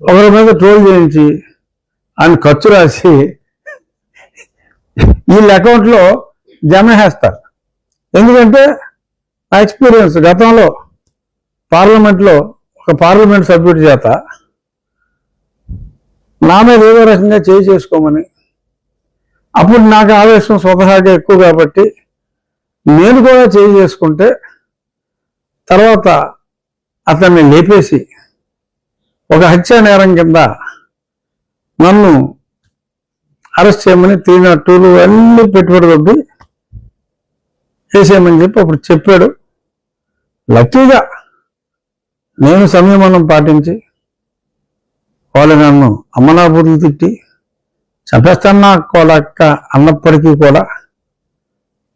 ఒకరి మీద ట్రోల్ చేయించి ఆయన ఖర్చు రాసి వీళ్ళ అకౌంట్లో జమ చేస్తారు. ఎందుకంటే నా ఎక్స్పీరియన్స్ గతంలో పార్లమెంట్లో ఒక పార్లమెంట్ సభ్యుడి చేత నా మీద ఏదో రకంగా చేయి చేసుకోమని అప్పుడు నాకు ఆవేశం స్వతహాగా ఎక్కువ కాబట్టి నేను కూడా చేయి చేసుకుంటే తర్వాత అతన్ని లేపేసి ఒక హత్యా నేరం కింద నన్ను అరెస్ట్ చేయమని త్రీ నాట్ టూలు అన్నీ పెట్టుబడి కొద్ది చేసేయమని చెప్పి అప్పుడు చెప్పాడు. లక్కీగా నేను సంయమనం పాటించి వాళ్ళు నన్ను అమ్మనాపూర్తి తిట్టి చంపేస్తానా కోలక్క అన్నప్పటికీ కూడా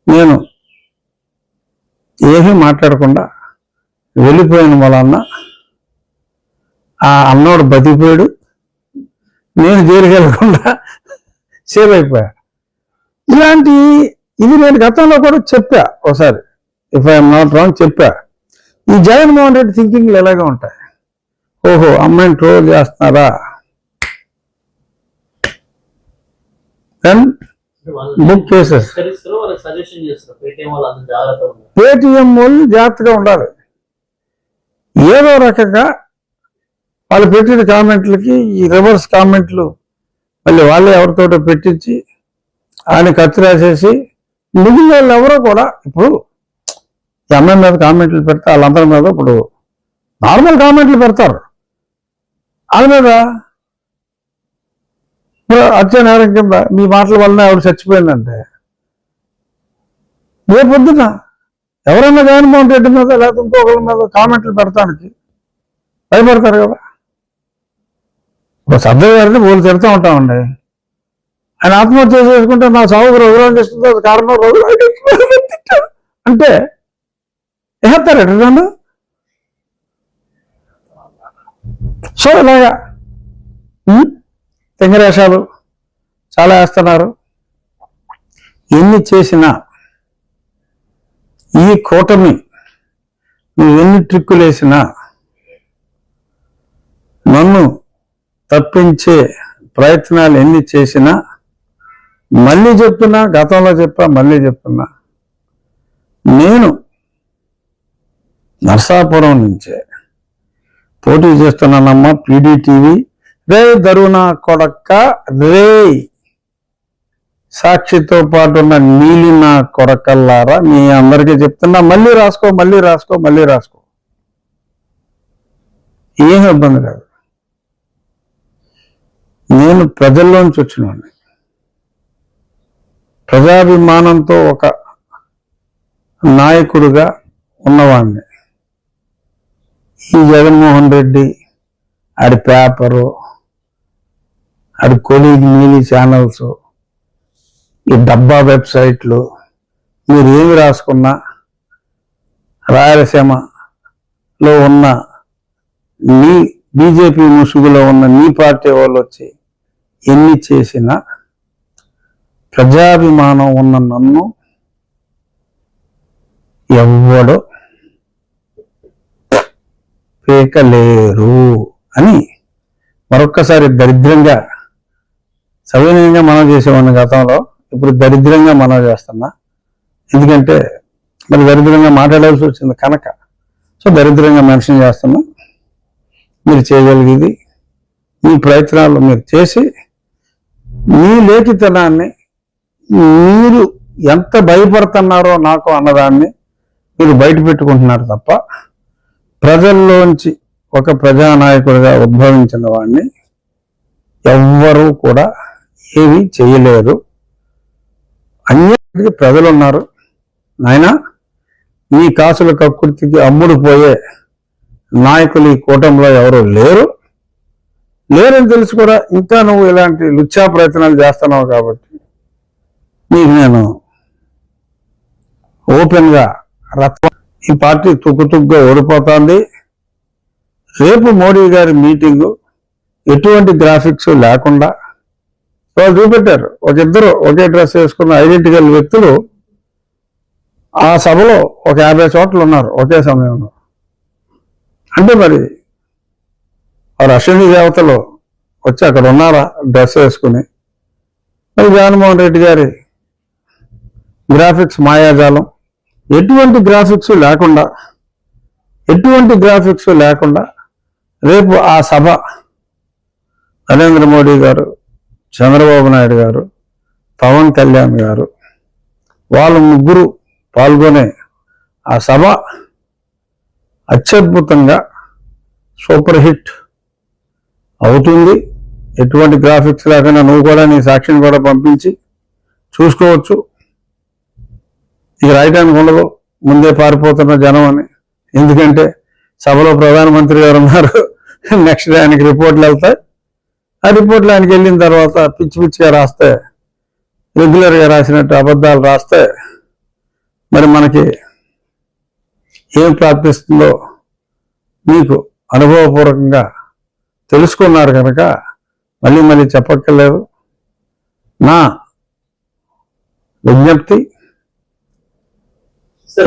నేను ఏమీ మాట్లాడకుండా వెళ్ళిపోయిన వలన ఆ అన్నోడు బతికిపోయాడు. నేను జైలుకి వెళ్ళకుండా సేవ్ అయిపోయా. ఇలాంటి ఇది నేను గతంలో కూడా చెప్పా ఒకసారి. ఇఫ్ ఐఎమ్ నాట్ రాంగ్ చెప్పా. ఈ జగన్మోహన్ రెడ్డి థింకింగ్లు ఎలాగే ఉంటాయి. ఓహో అమ్మాయిని ట్రోల్ చేస్తున్నారా? దెన్ జాగ్రత్త ఉన్నారు పేటిఎం వాళ్ళు జాగ్రత్తగా ఉండాలి. ఏదో రకంగా వాళ్ళు పెట్టిన కామెంట్లకి ఈ రివర్స్ కామెంట్లు మళ్ళీ వాళ్ళే ఎవరితోటో పెట్టించి ఆయన ఖర్చు రాసేసి మిగిలిన వాళ్ళు ఎవరో కూడా ఇప్పుడు ఈ అమ్మాయి మీద కామెంట్లు పెడితే వాళ్ళందరి మీద ఇప్పుడు నార్మల్ కామెంట్లు పెడతారు. వాళ్ళ మీద ఇప్పుడు హత్య నేరం కింద మీ మాటల వలన ఆవిడ చచ్చిపోయిందంటే రేపు పొద్దున ఎవరైనా జగన్మోహన్ రెడ్డి మీద లేకపోతే ఇంకొకరి మీద కామెంట్లు పెడతానికి భయపడతారు కదా. సర్దయ్య గారిని వాళ్ళు తిడుతూ ఉంటామండి. ఆయన ఆత్మహత్య చేసుకుంటే నా సాగు రఘురాజు చేస్తుంది అది కారణం రఘురాజు తిట్టాడు. అంటే వేస్తారు ఎట్లా నన్ను సో ఇలాగా తెంగరేషాలు చాలా వేస్తున్నారు. ఎన్ని చేసినా ఈ కూటమి నువ్వు ఎన్ని ట్రిక్కులు వేసినా నన్ను తప్పించే ప్రయత్నాలు ఎన్ని చేసినా మళ్ళీ చెప్తున్నా గతంలో చెప్పా మళ్ళీ చెప్తున్నా. నేను నర్సాపురం నుంచే పోటీ చేస్తున్నానమ్మా పీడీటీవీ రే దరుణా కొడక్క రే సాక్షితో పాటు ఉన్న నీలిన కొరకల్లారా మీ అందరికీ చెప్తున్నా మళ్ళీ రాసుకో మళ్ళీ రాసుకో మళ్ళీ రాసుకో. ఏం ఇబ్బంది కాదు. నేను ప్రజల్లోంచి వచ్చినవాడిని. ప్రజాభిమానంతో ఒక నాయకుడిగా ఉన్నవాడిని. ఈ జగన్మోహన్ రెడ్డి ఆడి పేపరు ఆడి కొలీగ్ మీలీ ఛానల్స్ ఈ డబ్బా వెబ్సైట్లు మీరు ఏమి రాసుకున్నా రాయలసీమలో ఉన్న నీ బీజేపీ ముసుగులో ఉన్న నీ పార్టీ వాళ్ళు వచ్చి ఎన్ని చేసినా ప్రజాభిమానం ఉన్న నన్ను ఎవ్వడు పేకలేరు అని మరొక్కసారి దరిద్రంగా సవినయంగా మనం చేసేవాడిని గతంలో ఇప్పుడు దరిద్రంగా మనం చేస్తున్నా. ఎందుకంటే మరి దరిద్రంగా మాట్లాడాల్సి వచ్చింది కనుక. సో దరిద్రంగా మెన్షన్ చేస్తున్నా. మీరు చేయగలిగేది మీ ప్రయత్నాలు మీరు చేసి మీ లేఖితనాన్ని మీరు ఎంత భయపడుతున్నారో నాకు అన్నదాన్ని మీరు బయట పెట్టుకుంటున్నారు తప్ప ప్రజల్లోంచి ఒక ప్రజానాయకుడిగా ఉద్భవించిన వాడిని ఎవ్వరూ కూడా ఏమీ చేయలేరు అన్నిటికీ ప్రజలు ఉన్నారు నాయన ఈ కాసుల కక్కుర్తికి అమ్ముడు పోయే నాయకులు ఈ కూటమిలో ఎవరు లేరు. లేరని తెలిసి కూడా ఇంకా నువ్వు ఇలాంటి లుచ్చా ప్రయత్నాలు చేస్తున్నావు కాబట్టి నీకు నేను ఓపెన్గా రత్నం ఈ పార్టీ తుక్కుతుగ్గా ఓడిపోతుంది. రేపు మోడీ గారి మీటింగు ఎటువంటి గ్రాఫిక్స్ లేకుండా వాళ్ళు చూపెట్టారు. ఒక ఇద్దరు ఒకే డ్రెస్ వేసుకున్న ఐడెంటికల్ వ్యక్తులు ఆ సభలో ఒక యాభై చోట్ల ఉన్నారు ఒకే సమయంలో. అంటే మరి వారు అశ్విని దేవతలు వచ్చి అక్కడ ఉన్నారా? డ్రెస్ వేసుకుని. మరి జగన్మోహన్ రెడ్డి గారి గ్రాఫిక్స్ మాయాజాలం. ఎటువంటి గ్రాఫిక్స్ లేకుండా ఎటువంటి గ్రాఫిక్స్ లేకుండా రేపు ఆ సభ నరేంద్ర మోడీ గారు చంద్రబాబు నాయుడు గారు పవన్ కళ్యాణ్ గారు వాళ్ళ ముగ్గురు పాల్గొనే ఆ సభ అత్యద్భుతంగా సూపర్ హిట్ అవుతుంది. ఎటువంటి గ్రాఫిక్స్ లేకుండా నువ్వు కూడా నీ సాక్షిని కూడా పంపించి చూసుకోవచ్చు. ఇక రాయడానికి ఉండదు ముందే పారిపోతున్న జనం అని. ఎందుకంటే సభలో ప్రధానమంత్రి గారు ఉన్నారు. నెక్స్ట్ డే ఆయనకి రిపోర్ట్లు వెళ్తాయి. ఆ రిపోర్ట్లు ఆయనకి వెళ్ళిన తర్వాత పిచ్చి పిచ్చిగా రాస్తే రెగ్యులర్గా రాసినట్టు అబద్ధాలు రాస్తే మరి మనకి ఏం ప్రాప్తిస్తుందో మీకు అనుభవపూర్వకంగా తెలుసుకున్నారు కనుక మళ్ళీ మళ్ళీ చెప్పక్కర్లేదు. నా విజ్ఞప్తి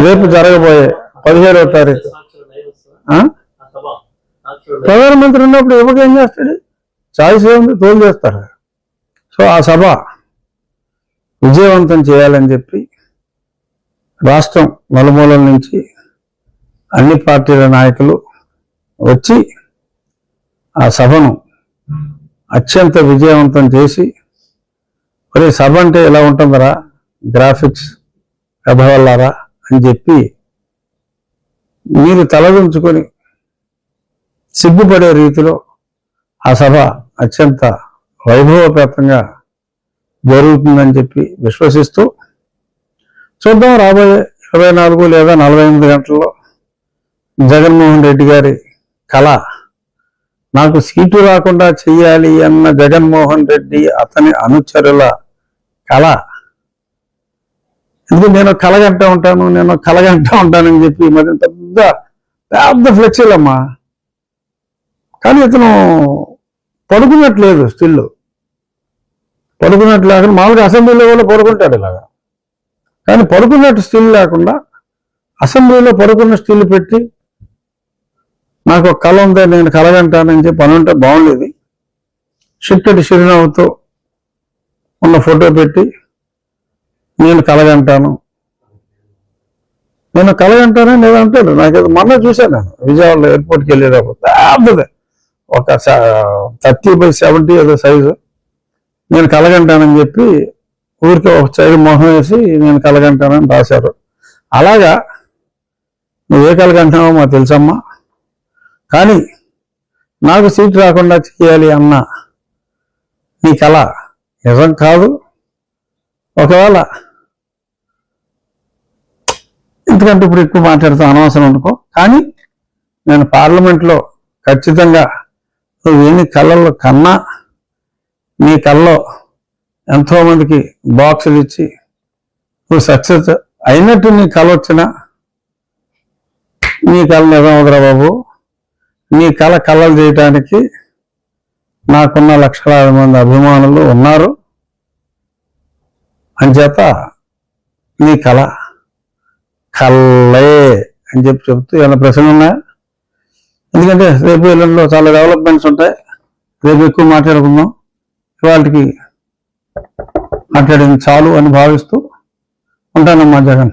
రేపు జరగబోయే పదిహేడవ తారీఖు. ప్రధానమంత్రి ఉన్నప్పుడు యువక ఏం చేస్తాడు? చాయిస్ ఏముంది? తోలు చేస్తారు. సో ఆ సభ విజయవంతం చేయాలని చెప్పి రాష్ట్రం నలుమూలల నుంచి అన్ని పార్టీల నాయకులు వచ్చి ఆ సభను అత్యంత విజయవంతం చేసి మరి సభ అంటే ఎలా ఉంటుందరా? గ్రాఫిక్స్ కథవల్లారా అని చెప్పి మీరు తలదించుకొని సిగ్గుపడే రీతిలో ఆ సభ అత్యంత వైభవపేతంగా జరుగుతుందని చెప్పి విశ్వసిస్తూ చూద్దాం రాబోయే ఇరవై నాలుగు లేదా నలభై ఎనిమిది గంటల్లో జగన్మోహన్ రెడ్డి గారి కళ నాకు సీటు రాకుండా చెయ్యాలి అన్న జగన్మోహన్ రెడ్డి అతని అనుచరుల కళ. ఎందుకు నేను కలగంటూ ఉంటాను నేను కలగంటూ ఉంటానని చెప్పి మరి పెద్ద పెద్ద ఫ్లెక్సీలమ్మా కానీ ఇతను పడుకున్నట్లేదు స్టిల్. పడుకున్నట్లు లేకుండా మామూలుగా అసెంబ్లీలో కూడా పడుకుంటాడు ఇలాగా. కానీ పడుకున్నట్టు స్టిల్ లేకుండా అసెంబ్లీలో పడుకున్న స్టిల్ పెట్టి నాకు ఒక కళ ఉంది నేను కలగంటానని చెప్పి పని ఉంటే బాగుండేది. చిక్కటి చిరునవ్వుతో ఉన్న ఫోటో పెట్టి నేను కలగంటాను నేను కలగంటానని నేను అంటాడు? నాకు మొన్న చూశాను నేను. విజయవాడలో ఎయిర్పోర్ట్కి వెళ్ళేటప్పుడు పెద్దది. ఒక థర్టీ బై సెవెంటీ ఏదో సైజు. నేను కలగంటానని చెప్పి ఊరికి ఒక సైడ్ మొహం వేసి నేను కలగంటానని రాశారు. అలాగా నువ్వు ఏ కలగంటావో మాకు తెలుసమ్మా. కానీ నాకు సీట్ రాకుండా చేయాలి అన్న నీ కళ నిజం కాదు. ఒకవేళ ఎందుకంటే ఇప్పుడు ఎక్కువ మాట్లాడుతూ అనవసరం అనుకో కానీ నేను పార్లమెంట్లో ఖచ్చితంగా నువ్వు ఎన్ని కళ్ళల్లో కన్నా నీ కళ్ళలో ఎంతోమందికి బాక్సులు ఇచ్చి నువ్వు సక్సెస్ అయినట్టు నీ కళ వచ్చినా నీ కళ నిజం వదరా బాబు. నీ కళ కళలు చేయటానికి నాకున్న లక్షలాది మంది అభిమానులు ఉన్నారు. అంచేత నీ కళ కళ్ళే అని చెప్పి చెప్తూ ఏమైనా ప్రశ్నలు ఉన్నాయా? ఎందుకంటే రేపు ఎల్లుండిలో చాలా డెవలప్మెంట్స్ ఉంటాయి. రేపు ఎక్కువ మాట్లాడుకుందాం. ఇవాళకి మాట్లాడింది చాలు అని భావిస్తూ ఉంటానమ్మా జగన్.